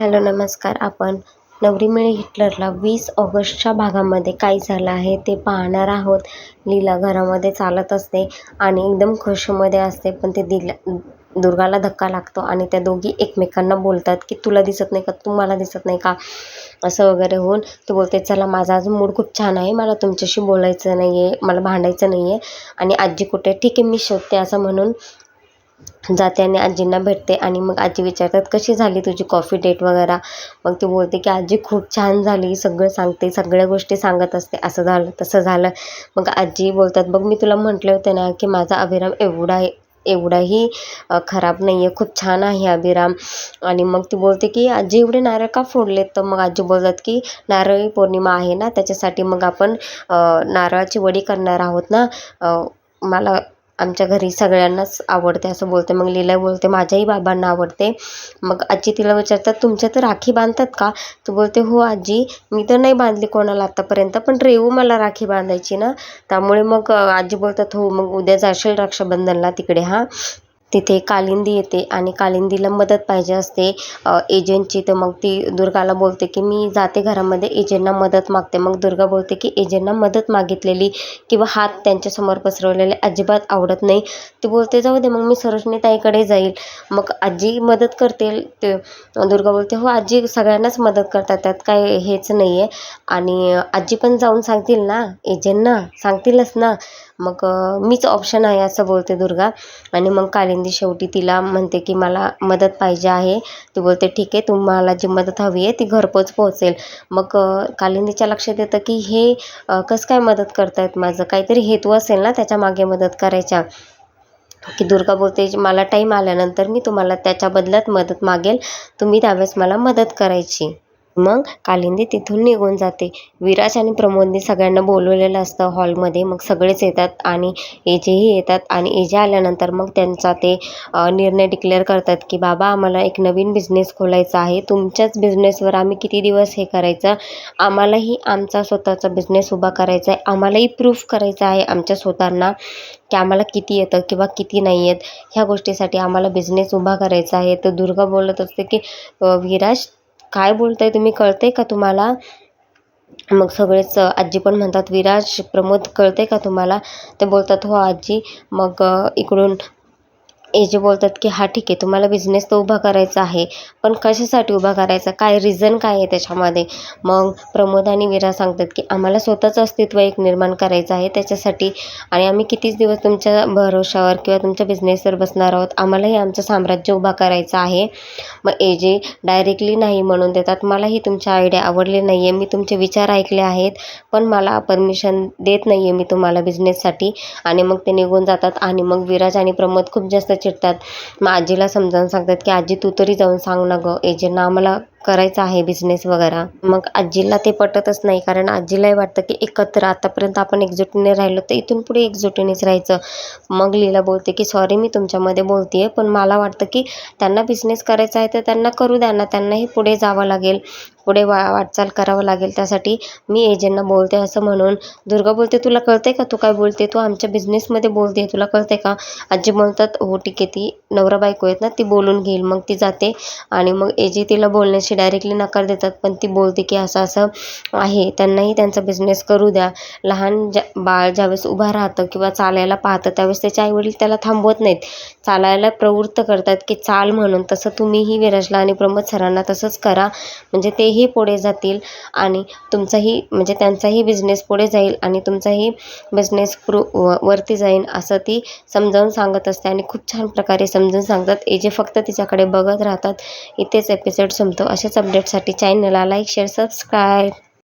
Hello नमस्कार. आपण नवरी मिळे हिटलरला वीस ऑगस्टच्या भागामध्ये काय झालं आहे ते पाहणार आहोत. लीला घरामध्ये चालत असते आणि एकदम खुशीमध्ये असते पण ते दिला दुर्गाला धक्का लागतो आणि त्या दोघी एकमेकांना बोलतात की तुला दिसत नाही का? तू मला दिसत नाही का? असं वगैरे होऊन ते बोलते चला माझा आज मूड खूप छान आहे. मला तुमच्याशी बोलायचं नाही आहे मला भांडायचं नाही आहे आणि आजी कुठे ठीक आहे मी शोधते असं म्हणून जाते आणि आजींना भेटते आणि मग आजी विचारतात कशी झाली तुझी कॉफी डेट वगैरे? मग ती बोलते की आजी खूप छान झाली सगळं सांगते सगळ्या गोष्टी सांगत असते असं झालं तसं झालं. मग आजी बोलतात बघ मी तुला म्हटले होते ना की माझा अभिराम एवढा एवढाही खराब नाही आहे खूप छान आहे अभिराम. आणि मग ती बोलते की आजी एवढे नारळ का फोडलेत? तर मग आजी बोलतात की नारळी पौर्णिमा आहे ना त्याच्यासाठी मग आपण नारळाची वडी करणार आहोत ना मला आमच्या घरी सगळ्यांनाच आवडते असं बोलते. मग लीला बोलते माझ्याही बाबांना आवडते. मग आजी तिला विचारतात तुमच्या तर राखी बांधतात का? तू बोलते हो आजी मी तर नाही बांधली कोणाला आत्तापर्यंत पण रेवू मला राखी बांधायची ना. त्यामुळे मग आजी बोलतात हो मग उद्या जाशील रक्षाबंधनला तिकडे हां? तिथे कालिंदी येते आणि कालिंदीला मदत पाहिजे असते. एजंटची तर मग ती दुर्गाला बोलते की मी जाते घरामध्ये एजंटना मदत मागते. मग दुर्गा बोलते की एजंटना मदत मागितलेली किंवा हात त्यांच्यासमोर पसरवलेले अजिबात आवडत नाही. ती बोलते जाऊ दे मग मी सरोजनीताईकडे जाईल. मग आजी मदत करते. ते दुर्गा बोलते हो आजी सगळ्यांनाच मदत करतात. त्यात काय हेच नाही आहे आणि आजी पण जाऊन सांगतील ना एजंटना सांगतीलच ना. मग मीच ऑप्शन आहे असं बोलते दुर्गा. आणि मग कालिंदी शेवटी तिला म्हणते की मला मदत पाहिजे आहे. ती बोलते ठीक आहे तुम्हाला जी मदत हवी आहे ती घरपोच पोहोचेल. मग कालिंदीच्या लक्षात येतं की हे कसं काय मदत करतायत माझं? काहीतरी हेतू असेल ना त्याच्यामागे मदत करायच्या. की दुर्गा बोलते मला टाईम आल्यानंतर मी तुम्हाला त्याच्या बदल्यात मदत मागेल. तुम्ही त्यावेळेस मला मदत करायची. मग कालिंदी तिथून निघून जाते. विराज आणि प्रमोदने सगळ्यांना बोलवलेलं असतं हॉलमध्ये. मग सगळेच येतात आणि एजेही येतात आणि एजे आल्यानंतर मग त्यांचा ते निर्णय डिक्लेअर करतात की बाबा आम्हाला एक नवीन बिझनेस खोलायचा आहे. तुमच्याच बिझनेसवर आम्ही किती दिवस हे करायचं? आम्हालाही आमचा स्वतःचा बिझनेस उभा करायचा आहे. आम्हालाही प्रूफ करायचा आहे आमच्या स्वतःना की आम्हाला किती येतं किंवा किती नाही येत. ह्या गोष्टीसाठी आम्हाला बिझनेस उभा करायचा आहे. तर दुर्गा बोलत असते की विराज काय बोलताय तुम्ही कळते का तुम्हाला? मग सगळेच आजी पण म्हणतात विराज प्रमोद कळते का तुम्हाला? ते बोलतात हो आजी. मग इकडून एजे बोलतात की हा ठीक आहे तुम्हाला बिझनेस तर उभा करायचा आहे पण कशासाठी उभा करायचा? काय रिझन काय आहे त्याच्यामध्ये? मग प्रमोद आणि विरा सांगतात की आम्हाला स्वतःचं अस्तित्व एक निर्माण करायचं आहे त्याच्यासाठी आणि आम्ही कितीच दिवस तुमच्या भरोशावर किंवा तुमच्या बिझनेसवर बसणार आहोत. आम्हालाही आमचं साम्राज्य उभा करायचं आहे. मग एजे डायरेक्टली नाही म्हणून देतात मलाही तुमच्या आयडिया आवडली नाही आहे मी तुमचे विचार ऐकले आहेत पण मला परमिशन देत नाही आहे मी तुम्हाला बिझनेससाठी आणि मग ते निघून जातात आणि मग विराज आणि प्रमोद खूप जास्त चिडतात. मग आजीला समजावून सांगतात की आजी तू तरी जाऊन सांग ना गं. एजेंना आम्हाला करायचं आहे बिझनेस वगैरे. मग आजीला ते पटतच नाही. कारण आजीलाही वाटतं की एकत्र आतापर्यंत आपण एकजुटीने राहिलो तर इथून पुढे एकजुटीनेच राहायचं. मग लीला बोलते की सॉरी मी तुमच्यामध्ये बोलते आहे पण मला वाटतं की त्यांना बिझनेस करायचा आहे तर त्यांना करू द्या ना. त्यांनाही पुढे जावं लागेल. पुढे वा वाटचाल करावं लागेल. त्यासाठी मी एजंटना बोलते असं म्हणून. दुर्गा बोलते तुला कळते का? तू काय बोलते? तू आमच्या बिझनेसमध्ये बोलते. तुला कळते का? आजी म्हणतात हो ठीक आहे. ती नवरा बायको आहेत ना ती बोलून घेईल. मग ती जाते आणि मग एजी तिला बोलण्याची डायरेक्टली नकार देतात पण ती बोलते की असं असं आहे. त्यांनाही त्यांचा बिझनेस करू द्या. लहान ज्या बाळ ज्यावेळेस उभा राहतं किंवा चालायला पाहतं त्यावेळेस त्याचे आईवडील त्याला थांबवत नाहीत. चालायला प्रवृत्त करतात की चाल म्हणून. तसं तुम्हीही विराजला आणि प्रमोद सरांना तसंच करा. म्हणजे तेही पुढे जातील आणि तुमचाही म्हणजे त्यांचाही बिझनेस पुढे जाईल आणि तुमचाही बिझनेस प्रू व वरती जाईल असं ती समजावून सांगत असते. आणि खूप छान प्रकारे समजून सांगतात. एजे फक्त तिच्याकडे बघत राहतात इथेच एपिसोड संपतो. अशाच अपडेटसाठी चॅनलला लाईक शेअर सबस्क्राईब